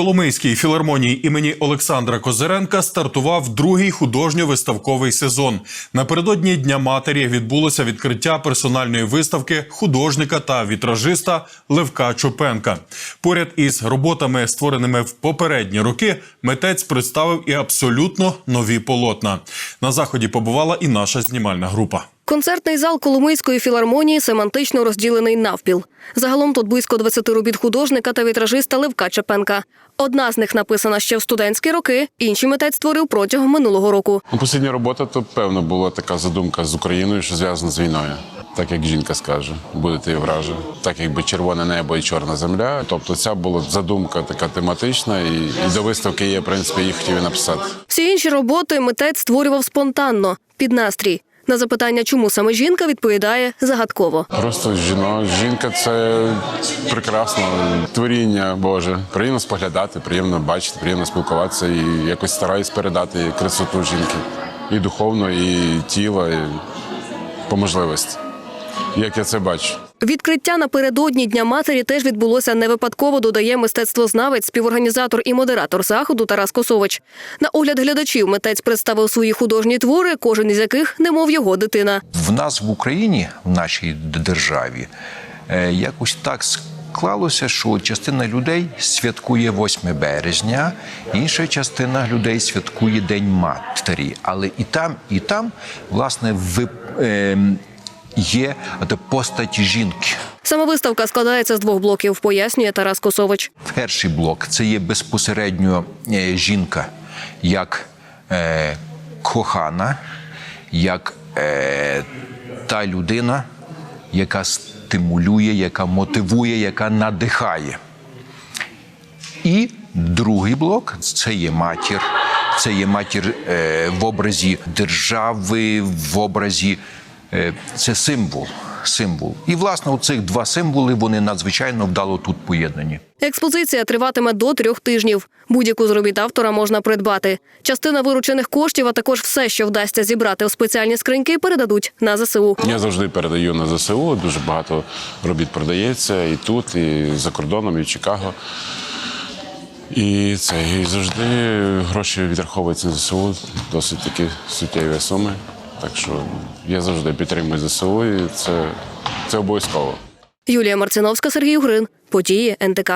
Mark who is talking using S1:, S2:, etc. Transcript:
S1: Коломийській філармонії імені Олександра Козиренка стартував другий художньо-виставковий сезон. Напередодні Дня матері відбулося відкриття персональної виставки художника та вітражиста Левка Чопенка. Поряд із роботами, створеними в попередні роки, митець представив і абсолютно нові полотна. На заході побувала і наша знімальна група.
S2: Концертний зал Коломийської філармонії семантично розділений навпіл. Загалом тут близько 20 робіт художника та вітражиста Левка Чепенка. Одна з них написана ще в студентські роки, інші митець створив протягом минулого року.
S3: Ну, Послідня робота, то певно була така задумка з Україною, що зв'язана з війною. Так як жінка скаже, будете і враже. Так якби червоне небо і чорна земля. Тобто ця була задумка така тематична, і, і до виставки я, в принципі, їх хотів і написати.
S2: Всі інші роботи митець створював спонтанно, під настрій. На запитання, чому саме жінка, відповідає загадково.
S3: Просто жіно, жінка це прекрасно творіння Боже. Приємно споглядати, приємно бачити, приємно спілкуватися і якось стараюсь передати красоту жінки і духовно, і тіло, і по можливості. Як я це бачу.
S2: Відкриття напередодні Дня матері теж відбулося не випадково, додає мистецтвознавець, співорганізатор і модератор заходу Тарас Косович. На огляд глядачів митець представив свої художні твори, кожен із яких немов його дитина.
S4: В нас в Україні, в нашій державі, е, якось так склалося, що частина людей святкує 8 березня, інша частина людей святкує День матері. Але і там, і там, власне, ви, е, є постать жінки.
S2: Саме виставка складається з двох блоків, пояснює Тарас Косович.
S4: Перший блок це є безпосередньо е, жінка як е, кохана, як е, та людина, яка стимулює, яка мотивує, яка надихає. І другий блок це є матір. Це є матір е, в образі держави, в образі це символ. Символ. І, власне, оцих два символи вони надзвичайно вдало тут поєднані.
S2: Експозиція триватиме до трьох тижнів. Будь-яку з робіт автора можна придбати. Частина виручених коштів, а також все, що вдасться зібрати у спеціальні скриньки, передадуть на ЗСУ.
S3: Я завжди передаю на ЗСУ. Дуже багато робіт продається і тут, і за кордоном, і в Чикаго. І це і завжди гроші відраховуються на ЗСУ, досить такі суттєві суми. Так що я завжди підтримую ЗСУ, і це, це обов'язково.
S2: Юлія Марциновська, Сергій Угрин. Події НТК.